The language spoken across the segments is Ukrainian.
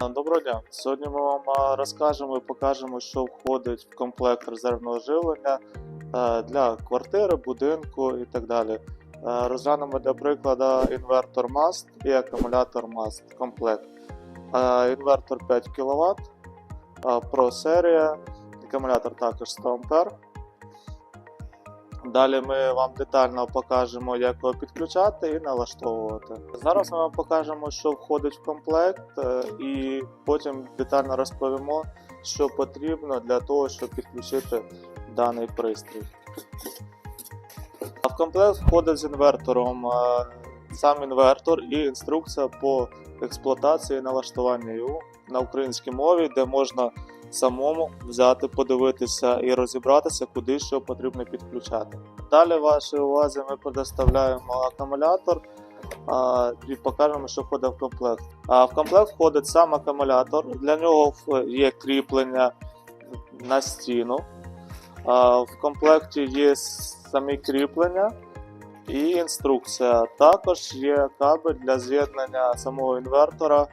Доброго дня. Сьогодні ми вам розкажемо і покажемо, що входить в комплект резервного живлення е, для квартири, будинку і так далі. Е, Розглянемо для прикладу інвертор MAST і акумулятор MAST комплект. Е, Інвертор 5 кВт, Pro серія, акумулятор також 100 А. Далі ми вам детально покажемо, як його підключати і налаштовувати. Зараз ми вам покажемо, що входить в комплект, е, і потім детально розповімо, що потрібно для того, щоб підключити даний пристрій. А в комплект входить з інвертором е, сам інвертор і інструкція по експлуатації і налаштуванню його на українській мові, де можна самому взяти, подивитися і розібратися, куди що потрібно підключати. Далі вашій увазі ми предоставляємо акумулятор а, і покажемо, що входить в комплект. А в комплект входить сам акумулятор. Для нього є кріплення на стіну. А, в комплекті є самі кріплення і інструкція. Також є кабель для з'єднання самого інвертора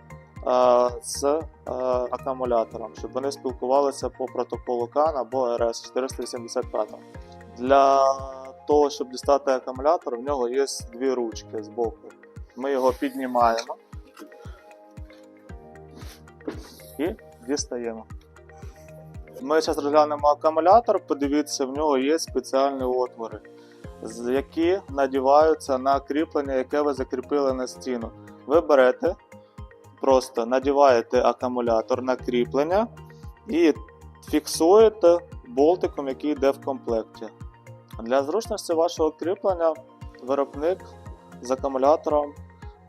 з а, акумулятором, щоб вони спілкувалися по протоколу CAN або RS 485. Для того, щоб дістати акумулятор, в нього є дві ручки з боку. Ми його піднімаємо і дістаємо. Ми зараз розглянемо акумулятор, подивіться, в нього є спеціальні отвори, які надіваються на кріплення, яке ви закріпили на стіну. Ви берете, просто надіваєте акумулятор на кріплення і фіксуєте болтиком, який йде в комплекті. Для зручності вашого кріплення виробник з акумулятором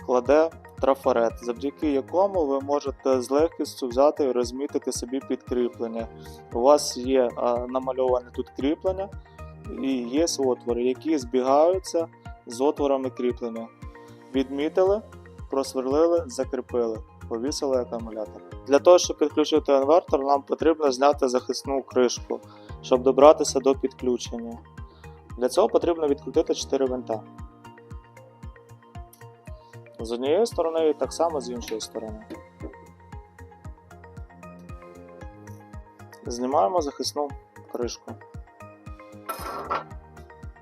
кладе трафарет, завдяки якому ви можете з легкістю взяти і розмітити собі підкріплення. У вас є намальоване тут кріплення і є отвори, які збігаються з отворами кріплення. Відмітили, просверлили, закріпили, повісили акумулятор. Для того, щоб підключити інвертор, нам потрібно зняти захисну кришку, щоб добратися до підключення. Для цього потрібно відкрутити 4 винта. З однієї сторони і так само з іншої сторони. Знімаємо захисну кришку.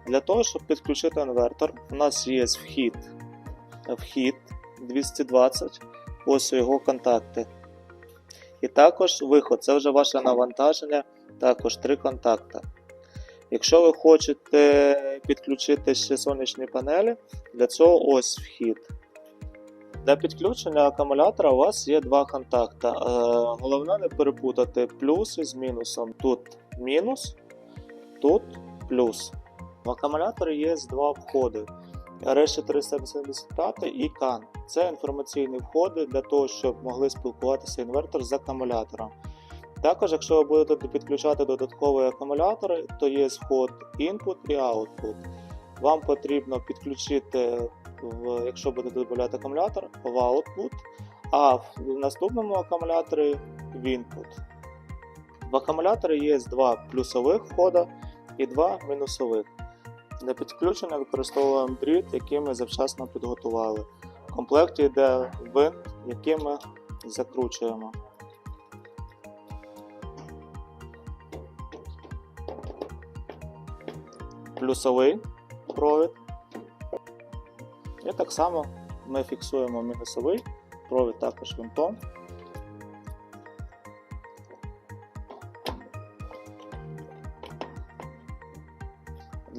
Для того, щоб підключити інвертор, у нас є вхід, вхід 220, ось його контакти. І також виход, це вже ваше навантаження, також три контакти. Якщо ви хочете підключити ще сонячні панелі, для цього ось вхід. Для підключення акумулятора у вас є два контакти. Е, Головне не перепутати плюси з мінусом. Тут мінус, тут плюс. В акумуляторі є два входи. RS485 і CAN. Це інформаційні входи для того, щоб могли спілкуватися інвертор з акумулятором. Також, якщо ви будете підключати додаткові акумулятори, то є вход input і output. Вам потрібно підключити, якщо будете додати акумулятор, в output, а в наступному акумуляторі в input. В акумуляторі є два плюсових входа і два мінусових. Для підключення використовуємо дріт, який ми завчасно підготували. В комплекті йде винт, який ми закручуємо. плюсовий провід. І так само ми фіксуємо мінусовий провід також винтом.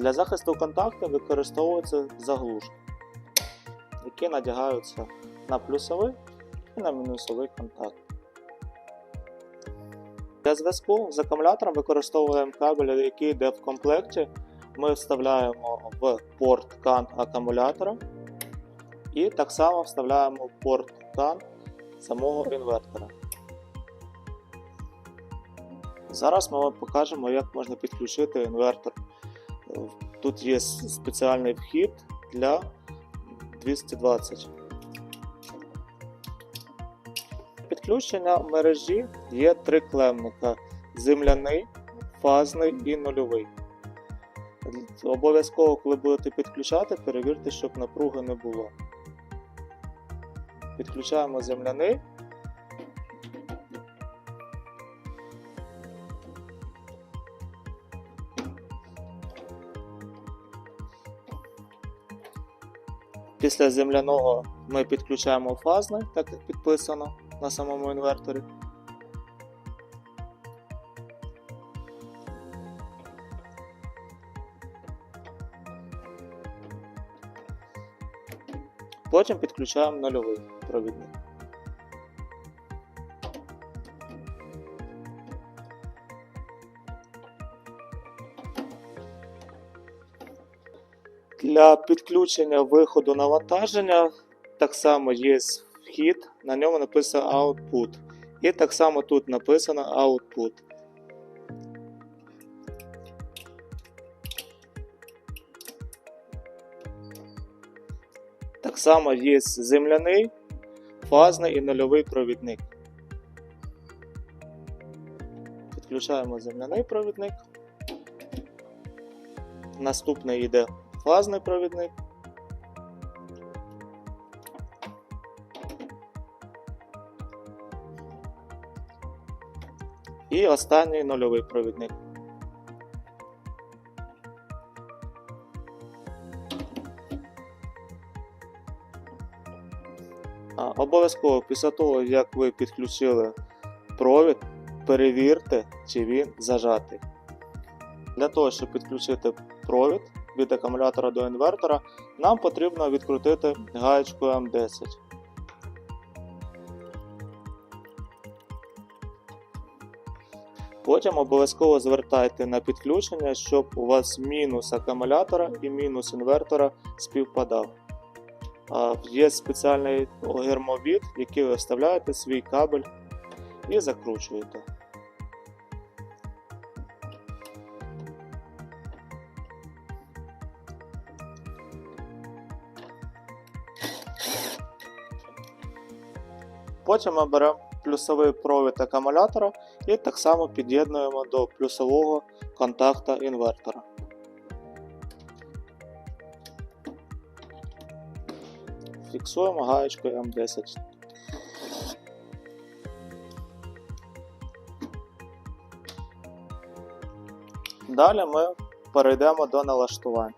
Для захисту контакту використовуються заглушки, які надягаються на плюсовий і на мінусовий контакт. Для зв'язку з акумулятором використовуємо кабель, який йде в комплекті ми вставляємо в порт CAN акумулятора і так само вставляємо в порт CAN самого інвертора. Зараз ми вам покажемо, як можна підключити інвертор. Тут є спеціальний вхід для 220. Підключення мережі є три клемника: земляний, фазний і нульовий. Обов'язково, коли будете підключати, перевірте, щоб напруги не було. Підключаємо земляний Після земляного ми підключаємо фазний, так як підписано на самому інверторі. Потім підключаємо нульовий провідник. Для підключення виходу навантаження так само є вхід, на ньому написано Output. І так само тут написано Output. Так само є земляний, фазний і нульовий провідник. Підключаємо земляний провідник. Наступний йде фазний провідник. І останній нульовий провідник. Обов'язково після того, як ви підключили провід, перевірте, чи він зажатий. Для того, щоб підключити провід від акумулятора до інвертора, нам потрібно відкрутити гаєчку М10. Потім обов'язково звертайте на підключення, щоб у вас мінус акумулятора і мінус інвертора співпадав. Є спеціальний гермовід, який ви вставляєте свій кабель і закручуєте. Потім ми беремо плюсовий провід акумулятора і так само під'єднуємо до плюсового контакта інвертора. Фіксуємо гаєчкою М10. Далі ми перейдемо до налаштувань.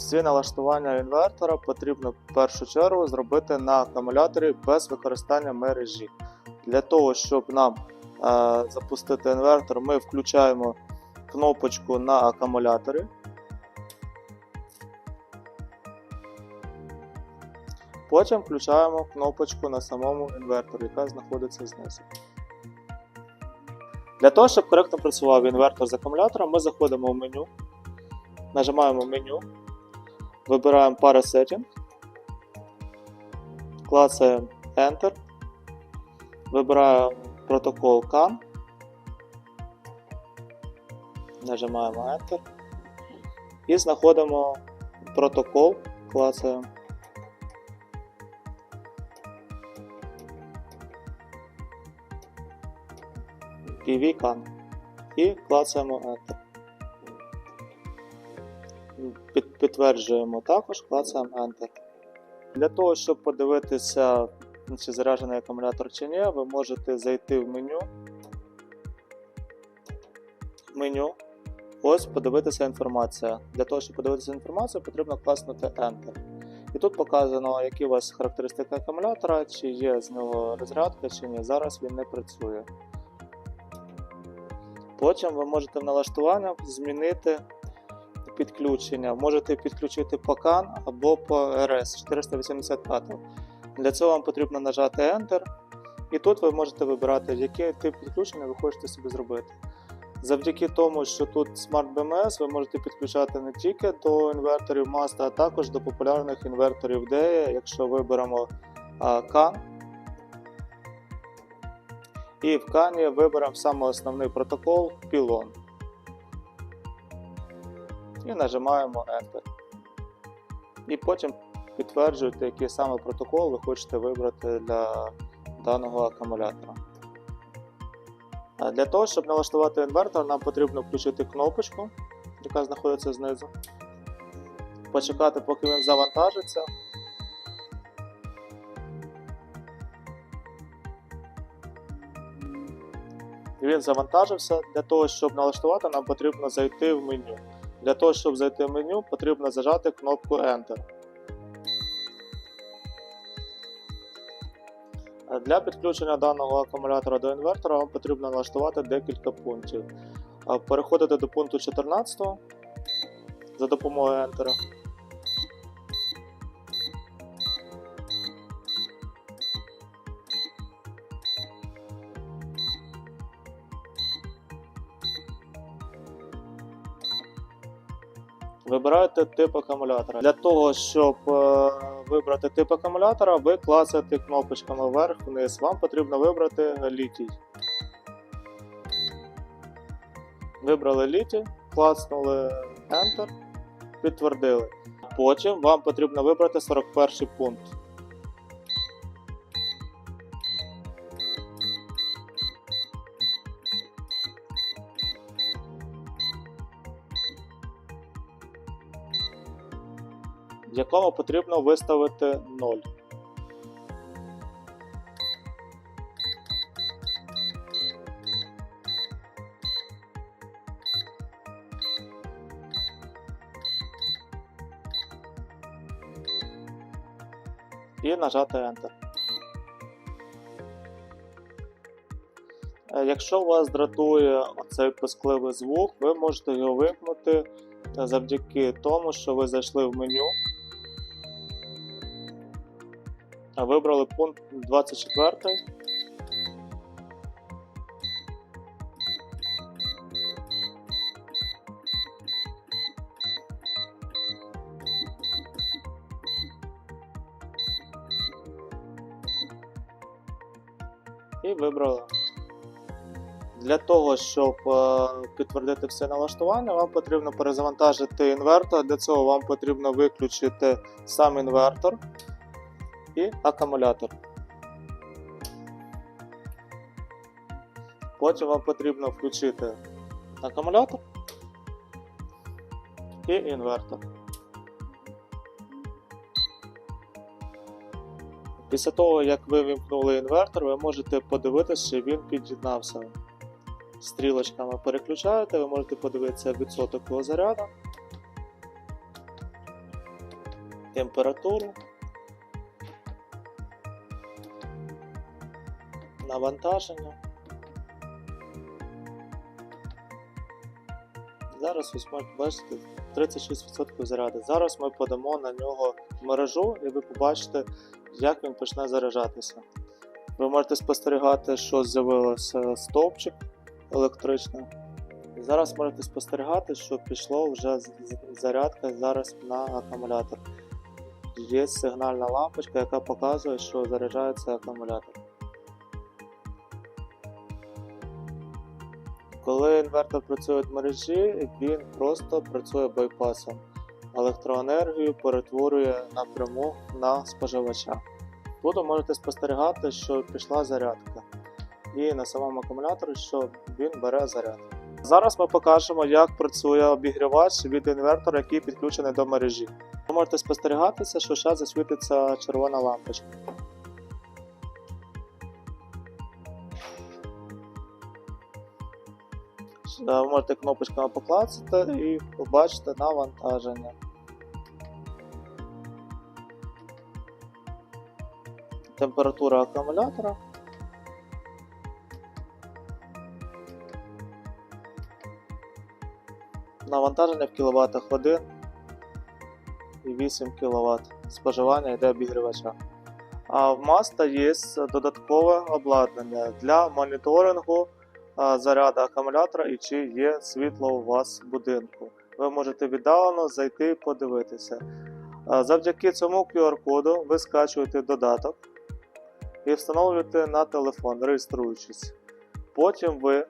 Всі налаштування інвертора потрібно в першу чергу зробити на акумуляторі без використання мережі. Для того, щоб нам е, запустити інвертор, ми включаємо кнопочку на акумуляторі. Потім включаємо кнопочку на самому інверторі, яка знаходиться знизу. Для того, щоб коректно працював інвертор з акумулятором, ми заходимо в меню, нажимаємо меню, вибираємо Parasetting, клацаємо Enter, вибираємо протокол CAN, нажимаємо Enter і знаходимо протокол, клацаємо. PV-CAN і клацаємо Enter. Під, підтверджуємо також, клацаємо Enter. Для того, щоб подивитися, чи заряджений акумулятор чи ні, ви можете зайти в меню. Меню. Ось подивитися інформація. Для того, щоб подивитися інформацію, потрібно класнути Enter. І тут показано, які у вас характеристики акумулятора, чи є з нього розрядка, чи ні. Зараз він не працює. Потім ви можете в налаштуваннях змінити підключення. Можете підключити по CAN або по RS 485. Для цього вам потрібно нажати Enter. І тут ви можете вибирати, який тип підключення ви хочете собі зробити. Завдяки тому, що тут Smart BMS, ви можете підключати не тільки до інверторів Mazda, а також до популярних інверторів DEA, якщо виберемо CAN. І в Кані виберемо саме основний протокол Pylon. І нажимаємо Enter. І потім підтверджуєте, який саме протокол ви хочете вибрати для даного акумулятора. Для того, щоб налаштувати інвертор, нам потрібно включити кнопочку, яка знаходиться знизу. Почекати, поки він завантажиться. Він завантажився. Для того, щоб налаштувати, нам потрібно зайти в меню. Для того, щоб зайти в меню, потрібно зажати кнопку Enter. Е, для підключення даного акумулятора до інвертора вам потрібно налаштувати декілька пунктів. Е, переходити до пункту 14 за допомогою Enter. Вибираєте тип акумулятора. Для того, щоб е, вибрати тип акумулятора, ви клацаєте кнопочками вверх-вниз. Вам потрібно вибрати літій. Вибрали літій, клацнули Enter, підтвердили. Потім вам потрібно вибрати 41 пункт. Якому потрібно виставити 0. І нажати Enter. Е, Якщо вас дратує оцей пискливий звук, ви можете його вимкнути завдяки тому, що ви зайшли в меню вибрали пункт 24. І вибрали. Для того, щоб е, підтвердити все налаштування, вам потрібно перезавантажити інвертор. Для цього вам потрібно виключити сам інвертор і акумулятор. Потім вам потрібно включити акумулятор і інвертор. Після того, як ви вимкнули інвертор, ви можете подивитися, чи він під'єднався. Стрілочками переключаєте, ви можете подивитися відсоток його заряду, температуру. Навантаження. Зараз ось можете бачити 36% заряду. Зараз ми подамо на нього мережу і ви побачите, як він почне заряджатися. Ви можете спостерігати, що з'явився стовпчик електричний. Зараз можете спостерігати, що пішло вже зарядка зараз на акумулятор. Є сигнальна лампочка, яка показує, що заряджається акумулятор. Коли інвертор працює в мережі, він просто працює байпасом. Електроенергію перетворює напряму на споживача. Тут ви можете спостерігати, що пішла зарядка, і на самому акумуляторі, що він бере заряд. Зараз ми покажемо, як працює обігрівач від інвертора, який підключений до мережі. Ви можете спостерігатися, що зараз засвітиться червона лампочка. Ви можете кнопочками поклацати і побачити навантаження. Температура акумулятора. Навантаження в кВт годин і 8 кВт. Споживання йде обігрівача. А в Маста є додаткове обладнання для моніторингу заряду акумулятора і чи є світло у вас в будинку. Ви можете віддалено зайти і подивитися. Завдяки цьому QR-коду ви скачуєте додаток і встановлюєте на телефон, реєструючись. Потім ви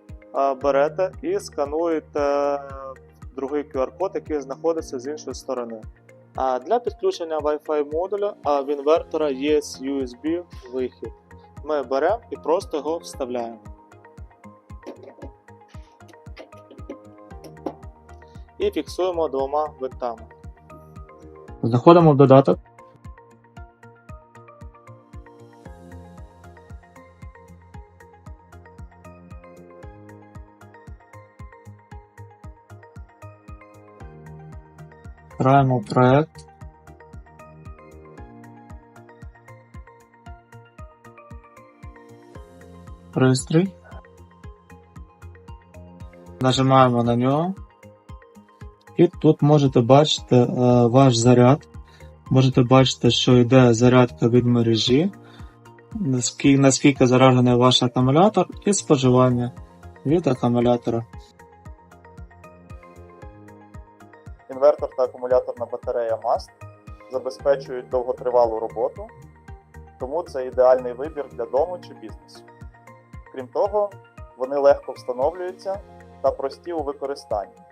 берете і скануєте другий QR-код, який знаходиться з іншої сторони. А Для підключення Wi-Fi модуля в інвертора є USB вихід. Ми беремо і просто його вставляємо. І фіксуємо двома винтами. Заходимо в додаток. Граємо проект. Пристрій. Нажимаємо на нього. І тут можете бачити е, ваш заряд. Можете бачити, що йде зарядка від мережі, наскільки, заряджений ваш акумулятор і споживання від акумулятора. Інвертор та акумуляторна батарея MAST забезпечують довготривалу роботу, тому це ідеальний вибір для дому чи бізнесу. Крім того, вони легко встановлюються та прості у використанні.